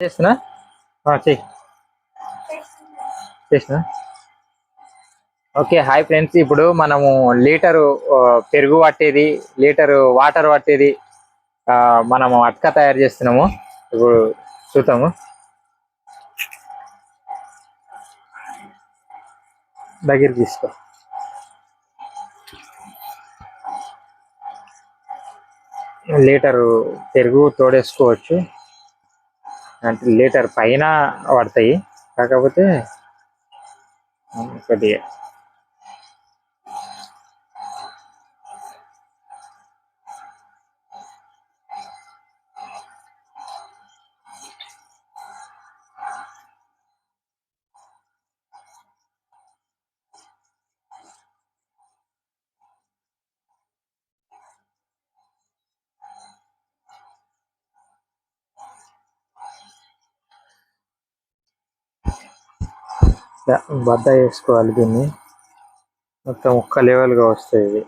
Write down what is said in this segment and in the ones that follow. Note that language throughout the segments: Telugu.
చేస్తున్నా? ఆ, చెయ్యి చేసిన ఓకే హాయ్ ఫ్రెండ్స్. ఇప్పుడు మనము లీటరు పెరుగు పట్టేది లీటరు వాటర్ పట్టేది మనము అట్క తయారు చేస్తున్నాము. ఇప్పుడు చూద్దాము. దగ్గర తీసుకో. లీటరు పెరుగు తోడేసుకోవచ్చు. అంటే లీటర్ పైన పడతాయి. కాకపోతే కొద్దిగా ఇలా బద్ద వేసుకోవాలి దీన్ని మొత్తం ఒక్క లెవెల్గా వస్తాయి ఇది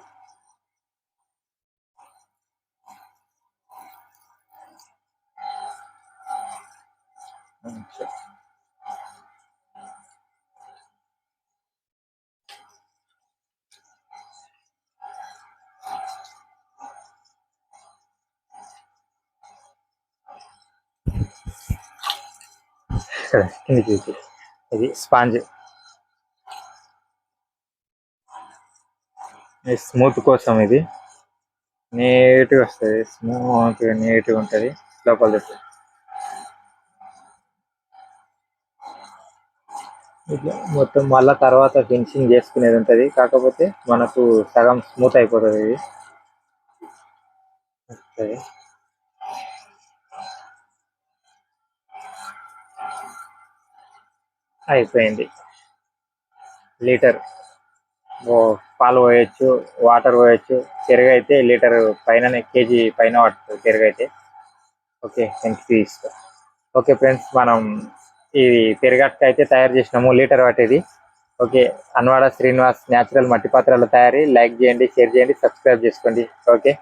ఇక్కడ కిందికి ఇది. స్పాంజ్. స్మూత్ కోసం ఇది. నీట్గా వస్తుంది. స్మూత్గా నీట్గా ఉంటుంది. లోపల దొరుకుతుంది ఇట్లా మొత్తం మళ్ళా తర్వాత ఫినిషింగ్ చేసుకునేది ఉంటుంది. కాకపోతే మనకు సగం స్మూత్ అయిపోతుంది ఇది. అయిపోయింది. లీటర్ ఓ పాలు పోయొచ్చు వాటర్ పోయొచ్చు పెరుగు అయితే లీటర్ పైన కేజీ పైన పడుతుంది పెరుగు okay thank you okay friends మనం ఇది పెరుగట్ట అయితే తయారు చేసినాము లీటర్ పట్టేది. ఓకే అన్వాడ శ్రీనివాస్ న్యాచురల్ మట్టి పాత్రల తయారీ. లైక్ చేయండి షేర్ చేయండి సబ్స్క్రైబ్ చేసుకోండి. ఓకే.